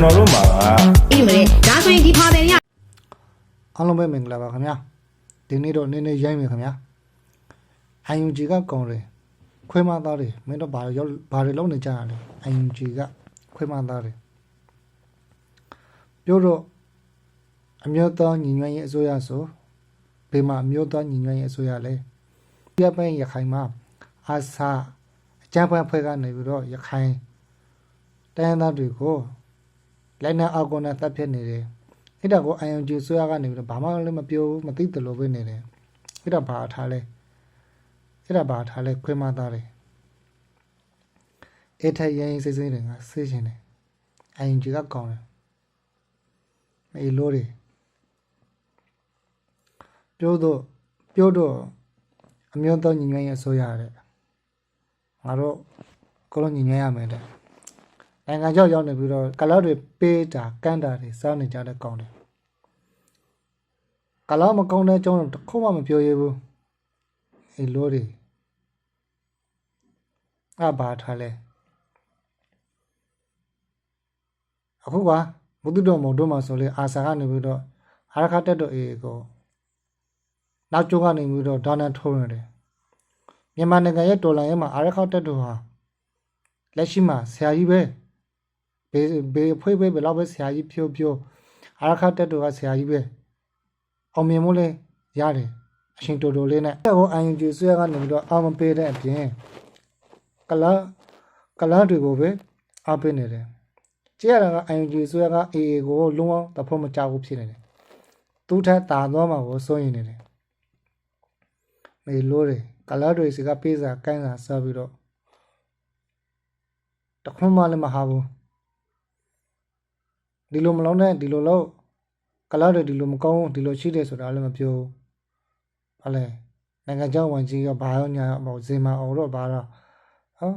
ကျွန်တော်တို့မှာအေးမလဲဒါဆိုရင်ဒီဖာတယ်တွေကအားလုံးပဲမင်္ဂလာပါခင်ဗျာဒီနေ့တော့နည်းနည်းရိုင်းမယ်ခင်ဗျာ IUG ကကောင်းတယ်ခွဲမသားတယ်မင်းတို့ဘာရောက်ဘာတွေလုပ်နေကြရလဲ IUG ကခွဲမသားတယ်ပြောတော့အမျိုးသားညီညွတ်ရေးအစိုးရဆိုဘေးမှာအမျိုးသားညီညွတ်ရေးအစိုးရလဲပြပိုင်းရခိုင်မှာအာစာအကြမ်းဖက်ဖွဲ့ကနေပြီးတော့ရခိုင်တိုင်းရင်းသားတွေကို လိုက်နေအောက်ကနေတပ်ဖြတ်နေတယ်အဲ့ဒါကို ING ဆွဲရကနေပြီးတော့ဘာမှလည်းမပြောဘူးမသိတယ်လို့ပဲနေတယ်အဲ့ဒါဘာထားလဲအဲ့ဒါဘာထားလဲခွေးမသားတယ်အဲ့ထက်ရင်ရင်စိတ်စိတ်တွေကဆေးရှင်တယ် ING ကကောင်းတယ်မေလို့တယ်ပြောတော့ပြောတော့အမျိုးသားညီညွတ်ရေးအစိုးရတဲ့ငါတို့ကိုလိုညီညွတ်ရမယ်တဲ့ နိုင်ငံခြားရောက်နေပြီးတော့ကလောက်တွေပေးတာကန့်တာတွေစားနေကြတဲ့ကောင်းတယ်ကလာမကောင်းတဲ့အကြောင်းတော့တစ်ခုမှမပြောရဘူးအေးလို့တွေအဘာထားလဲအခုကဘုဒ္ဓတော်မုံတို့မှာဆိုလေအာစာကနေပြီးတော့အာရခတက်တော်အေးကိုနောက်ကျုံကနေပြီးတော့ဒါနန်ထုံးရတယ်မြန်မာနိုင်ငံရဲ့ဒေါ်လာရဲ့မှာအာရခတက်တော်ဟာလက်ရှိမှာဆရာကြီးပဲ ဘေးဘေးဖွေးပဲဘယ်တော့ပဲဆရာကြီးဖြိုးဖြိုးအာရခတက်တော်ကဆရာကြီးပဲအောင်မြင်မှုလေးရတယ်အရှင်တိုတိုလေးနဲ့အဲ့ဟို ING ဆွဲကနေပြီးတော့အာမပေးတဲ့အပြင်ကလာကလာတွေကိုပဲအားပေးနေတယ်ကြည့်ရတာက ING ဆွဲက AA ကိုလုံးဝတဖို့မကြောက်ဘူးဖြစ်နေတယ်သူထက်တာသွားမှာကိုစိုးရင်နေတယ်မေလို့တယ်ကလာတွေစီကပေးစာကိုင်းစာဆက်ပြီးတော့တခွန်းမှလည်းမဟာဘူး ဒီလိုမလုံးနဲ့ဒီလိုလို့ကလာတွေဒီလိုမကောင်းဘူးဒီလိုရှိတယ်ဆိုတာလည်းမပြောဘူး။ဘာလဲနိုင်ငံခြားဝန်ကြီးကဘာရောညာရောမဟုတ်ဇင်မာအောင်တော့ဘာလားဟော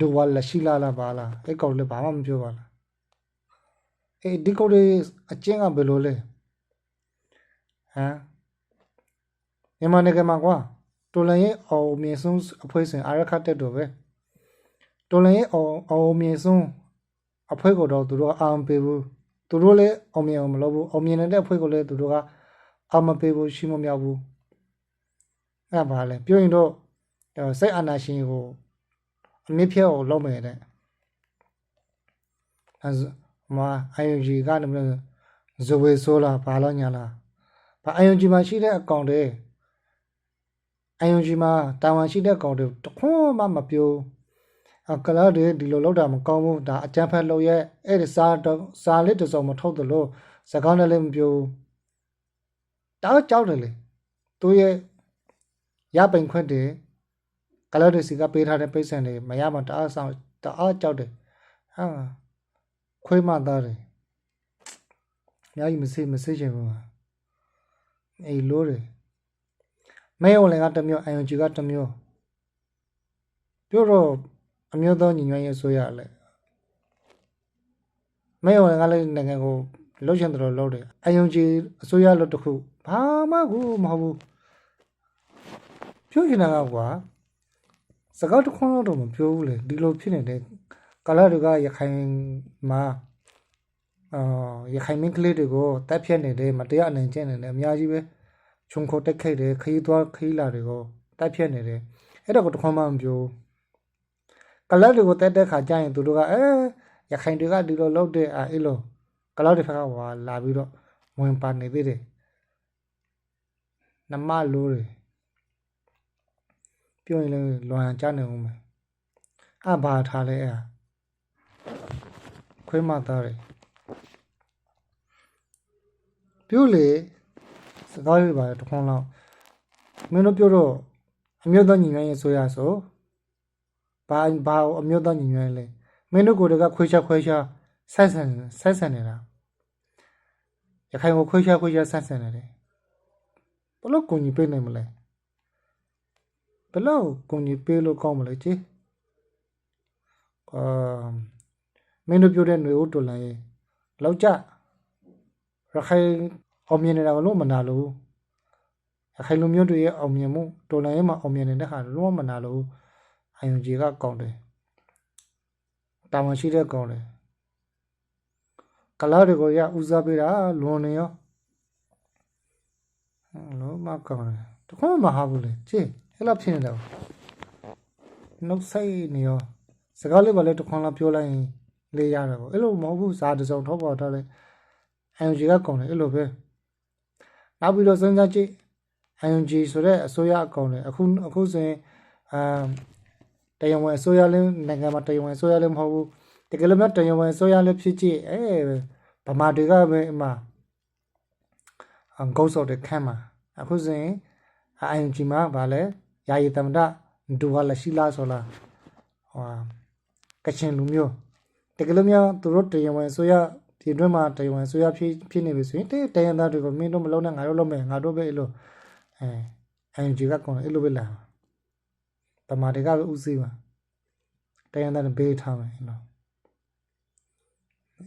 ဒူဝါလက်ရှိလာလားဘာလားအဲ့ကောင်လည်းဘာမှမပြောပါလား။အေးဒီကောင်တွေအချင်းကဘယ်လိုလဲဟမ်မြန်မာနိုင်ငံမှာကွာတော်လန်ရဲ့အောင်မြင်ဆုံးအဖွဲ့စဉ်အာရခတက်တော်ပဲတော်လန်ရဲ့အောင်အောင်မြင်ဆုံး အဖွဲ့ကိုတော့သူတို့အာမပေးဘူးသူတို့လည်းအောင်မြင်အောင်မလုပ်ဘူးအောင်မြင်တဲ့အဖွဲ့ကိုလည်းသူတို့ကအာမပေးဘူးရှိမမြောက်ဘူးအဲ့ဒါပါလေပြောရင်တော့စိတ်အာနာရှင်ကိုအမြင့်ဖြတ်အောင်လုပ်မယ်တဲ့အဲမအိုင်ယိုဂျီကနေမလို့ဇဝေဆိုလာဘာလို့ညာလားဘာအိုင်ယိုဂျီမှာရှိတဲ့အကောင့်တွေအိုင်ယိုဂျီမှာတာဝန်ရှိတဲ့အကောင့်တွေတခွန်းမှမပြောဘူးအ ကလာတွေဒီလိုလောက်တာမကောင်းဘူးဒါအကြမ်းဖက်လုပ်ရဲ့အဲ့ဒီစာတော့စာလေးတစ်စုံမထုတ်သလိုစကားနဲ့လည်းမပြောဘူးတောက်ကြောက်တယ်လေသူရဲ့ရပိုင်ခွင့်တွေကလာတွေစီကပေးထားတဲ့ပိတ်ဆန်တွေမရမှတအားဆောင်တအားကြောက်တယ်ဟာခွေးမသားတယ်အများကြီးမစိမစိချင်ဘူးအေးလို့တယ်မဲုံလည်းကတစ်မျိုးအယုံကြီးကတစ်မျိုးပြောတော့ အမျိုးသားညီညွတ်ရေးဆိုရလဲမဲရောကလည်းနိုင်ငံကိုလှုပ်ရှင်တယ်လို့လုပ်တယ်အယုံကြည်အစိုးရလို့တခုဘာမှကိုမဟုတ်ဘူးပြောချင်တာကကွာစကားတစ်ခွန်းတော့မပြောဘူးလေဒီလိုဖြစ်နေတဲ့ကာလာတွေကရခိုင်မှာအာရခိုင်မင်းကလေးတွေကိုတက်ဖြတ်နေတယ်မတရားအနိုင်ကျင့်နေတယ်အများကြီးပဲခြုံခိုတက်ခိုက်တယ်ခရီးသွားခရီးလာတွေကိုတက်ဖြတ်နေတယ်အဲ့ဒါကိုတစ်ခွန်းမှမပြောဘူး ကလပ်တွေကိုတက်တဲ့ခါကျရင်သူတို့ကအဲရခိုင်တွေကဒီလိုလုပ်တဲ့အဲလိုကလပ်တွေဖက်ကဟွာလာပြီးတော့ဝင်ပါနေသေးတယ်နမလိုးတယ်ပြောရင်လည်းလွန်ကြနေဦးမယ်အဘာထားလဲအဲခွေးမသားတယ်ပြောလေစကားလေးပါတခွန်းလောက်မင်းတို့ပြောတော့အမျိုးသားညီမရဲ့ဆိုရဆို ဘာဘာအမျိုးသားညီညွတ်လဲမင်းတို့ကိုယ်တကခွေးချခွေးချဆက်ဆန်ဆက်ဆန်နေတာရခိုင်ကိုခွေးချခွေးချဆက်ဆန်နေတယ်ဘလို့ကိုကြီးပေးနိုင်မလဲဘလို့ကိုကြီးပေးလို့ကောင်းမလဲကြည်အာမင်းတို့ပြောတဲ့ຫນွေဦးတော်လန်ရဲ့လောက်ကြရခိုင်အောင်မြင်နေတာလို့မနာလို့ရခိုင်လူမျိုးတွေရဲ့အောင်မြင်မှုတော်လန်ရဲ့မှာအောင်မြင်နေတဲ့ဟာလုံးဝမနာလို့ အယုံကြီးကကောင်းတယ်တာဝန်ရှိတဲ့ကောင်းတယ်ကလာတွေကိုရဦးစားပေးတာလွန်နေရောဟမ်လုံးမကောင်းတယ်တခွန်းမဟာဘူးလေကြည့်အဲ့လိုဖြစ်နေတယ်နှုတ်ဆိုင်နေရောစကားလေးပါလေတခွန်းလာပြောလိုက်ရင်လေးရတယ်ပေါ့အဲ့လိုမဟုတ်ဘူးစာတစ်စုံထောက်ပေါ်ထားလဲ NUG ကကောင်းတယ်အဲ့လိုပဲနောက်ပြီးတော့စဉ်းစားကြည့် NUG ဆိုတဲ့အစိုးရအကောင့်လေအခုအခုဆိုရင်အမ် တရားဝင်အစိုးရလည်းနိုင်ငံမှာတရားဝင်အစိုးရလည်းမဟုတ်ဘူးတကယ်လို့များတရားဝင်အစိုးရလည်းဖြစ်ကြည့်အဲဗမာတွေကပဲအမှအမ်ဂုတ်စော်တဲ့ခမ်းမှာအခုဆိုရင် ING မှာဗာလဲယာယီသမ္မတဒူဝါလရှိလာဆိုလားဟောကချင်လူမျိုးတကယ်လို့များသူတို့တရားဝင်အစိုးရဒီအတွင်းမှာတရားဝင်အစိုးရဖြစ်ဖြစ်နေပြီဆိုရင်တဲ့တရားသားတွေကိုမင်းတို့မလုံးနဲ့ငါတို့လုံးမယ်ငါတို့ပဲအဲ့လိုအဲ ING ကကောင်းတယ်အဲ့လိုပဲလာ ဗမာတွေကပဲဥစည်းပါတရားသားတွေဘေးထားမယ်အဲ့လို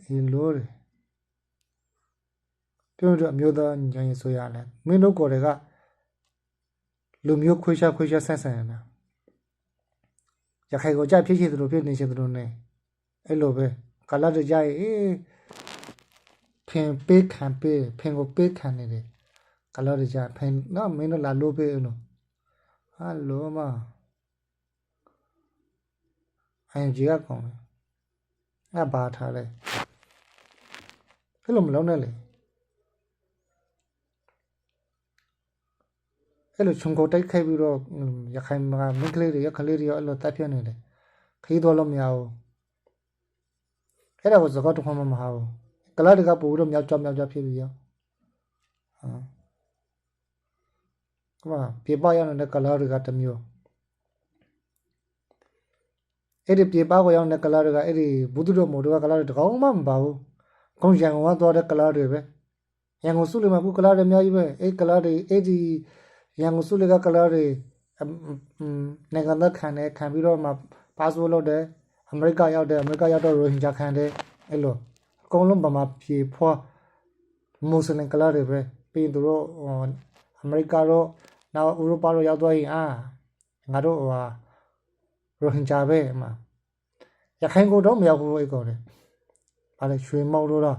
ဒီလိုတွေပြောတော့အမျိုးသားညီညွတ်ရေးဆိုရလဲမင်းတို့ကိုယ်တွေကလူမျိုးခွေးရှားခွေးရှားဆန့်ဆန့်နေတာရခိုင်ကိုကြဖြစ်ဖြစ်သလိုဖြစ်နေချင်သလိုနေအဲ့လိုပဲကာလာတကြရဲ့အေးဖင်ပေးခံပေးဖင်ကိုပေးခံနေတယ်ကာလာတကြဖင်နော်မင်းတို့လာလို့ပေးဦးနော်ဟာလိုမ အန်ဂျီကကောင်းတယ်အဲ့ဘာထားလဲအဲ့လိုမလုံးနဲ့လေအဲ့လိုခြုံကိုတိုက်ခိုက်ပြီးတော့ဟွန်းရခိုင်မှာမိန်းကလေးတွေရခလေးတွေရောအဲ့လိုတပ်ပြနေတယ်ခီးတော့လို့မရဘူးအဲ့ဒါကိုသကောတစ်ခွန်းမှမဟာဘူးကလာတကပို့ပြီးတော့မြောက်ကြောက်မြောက်ကြောက်ဖြစ်ပြီးရောဟာကမပြေပရောက်နေတဲ့ကလာတွေကတစ်မျိုး အဲ့ဒီပြေပကိုရောက်နေတဲ့ကလာတွေကအဲ့ဒီဘုသူတော်မို့တို့ကကလာတွေတကောင်မှမပါဘူးကောင်းရန်ကုန်ကသွားတဲ့ကလာတွေပဲရန်ကုန်စုလိမှာခုကလာတွေအများကြီးပဲအဲ့ကလာတွေအဲ့ဒီရန်ကုန်စုလေးကကလာတွေအမ်အမ်နိုင်ငံသားခံတယ်ခံပြီးတော့မှပါစပို့လုပ်တယ်အမေရိကရောက်တယ်အမေရိကရောက်တော့ရိုဟင်ဂျာခံတယ်အဲ့လိုအကုန်လုံးဗမာပြေဖွာမွတ်စလင်ကလာတွေပဲပြီးရင်သူတို့ဟိုအမေရိကတော့နောက်ဥရောပတော့ရောက်သွားရင်အာငါတို့ဟိုဟာ ရိုဟင်ဂျာပဲအမရခိုင်ကိုတော့မရောက်ဘူးအဲ့ကောင်လေဘာလဲရွှေမောက်တို့တော့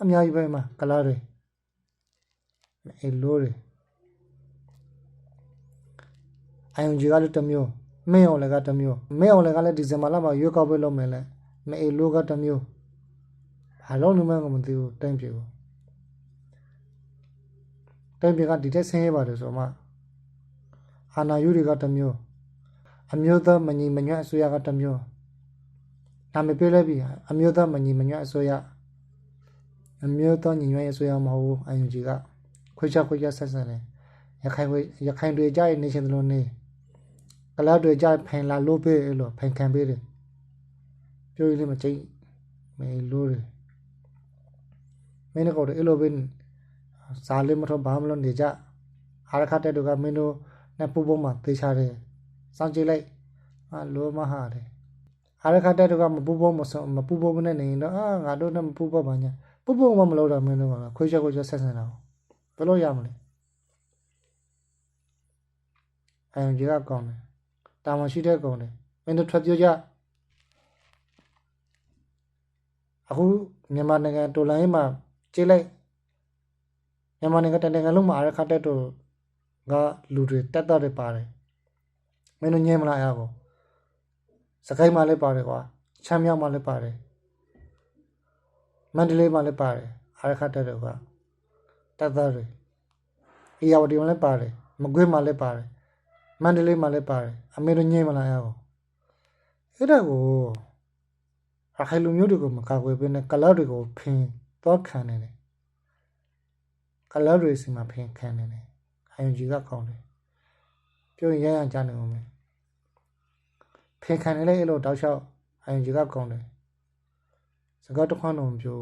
အများကြီးပဲအမကလာတွေအဲ့လိုတွေ ING ကလည်းတစ်မျိုးမင်းအောင်လည်းကတစ်မျိုးမင်းအောင်လည်းကလည်းဒီဇင်ဘာလမှာရွေးကောက်ပွဲလုပ်မယ်လေမအေလိုကတစ်မျိုးဘာလို့လို့မှမသိဘူးတိုင်းပြေဘူးတိုင်းပြေကဒီတက်ဆင်းရပါတယ်ဆိုမှအာနာယူတွေကတစ်မျိုး အမျိုးသားမညီမညွတ်အစိုးရကတစ်မျိုးနာမည်ပြလိုက်ပြီအမျိုးသားမညီမညွတ်အစိုးရအမျိုးသားညီညွတ်ရေးအစိုးရမဟုတ်ဘူး ING ကခွေးချခွေးချဆက်ဆက်တယ်ရခိုင်ခွေရခိုင်တွေကြားနေရှင်တယ်လို့နေကလပ်တွေကြဖင်လာလို့ပေးအဲ့လိုဖင်ခံပေးတယ်ပြောရင်းလေးမချိတ်မေလို့တယ်မင်းတို့ကအဲ့လိုပဲစားလေးမထောဘာမလို့နေကြအားရခတဲ့တို့ကမင်းတို့နဲ့ပူပုံမှာသေချာတယ် စောင့်ကြည့်လိုက်အာလိုမဟာတယ်အားရခတဲ့တို့ကမပူပုံမစမပူပုံမနဲ့နေရင်တော့အာငါတို့နဲ့မပူပုံပါညာပူပုံမမလို့တော့မင်းတို့ကခွေးချက်ခွေးချက်ဆက်ဆန်တာဘယ်လိုရမလဲအန်ဂျီကကောင်းတယ်တာဝန်ရှိတဲ့ကောင်တွေမင်းတို့ထွက်ပြောကြအခုမြန်မာနိုင်ငံတော်လိုင်းမှာကြည့်လိုက်မြန်မာနိုင်ငံတနိုင်ငံလုံးမှာအရခတ်တဲ့တို့ကလူတွေတက်တက်တွေပါတယ် မင်းတို့ညင်မလားအားကိုစကိုင်းမှာလည်းပါတယ်ကွာချမ်းမြောက်မှာလည်းပါတယ်မန္တလေးမှာလည်းပါတယ်အရခတ်တဲ့တို့ကတက်တက်တွေအေယာဝတီမှာလည်းပါတယ်မကွေးမှာလည်းပါတယ်မန္တလေးမှာလည်းပါတယ်အမေတို့ညင်မလာရအောင်အဲ့ဒါကိုအခိုင်လူမျိုးတွေကိုမကာကွယ်ပေးနဲ့ကလောက်တွေကိုဖင်တော့ခံနေတယ်ကလောက်တွေစီမှာဖင်ခံနေတယ်အယုံကြီးကကောင်းတယ်ပြောရင်ရရကြနေအောင်မယ် ဖင်ခံနေလေအဲ့လိုတောက်လျှောက်အယုံကြီးကကောင်းတယ်စကားတစ်ခွန်းတော့မပြော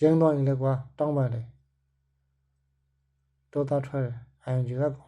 ရင်းတော့ရင်လည်းကွာတောင်းပါလေတော့တာထွက်တယ်အယုံကြီးကကောင်း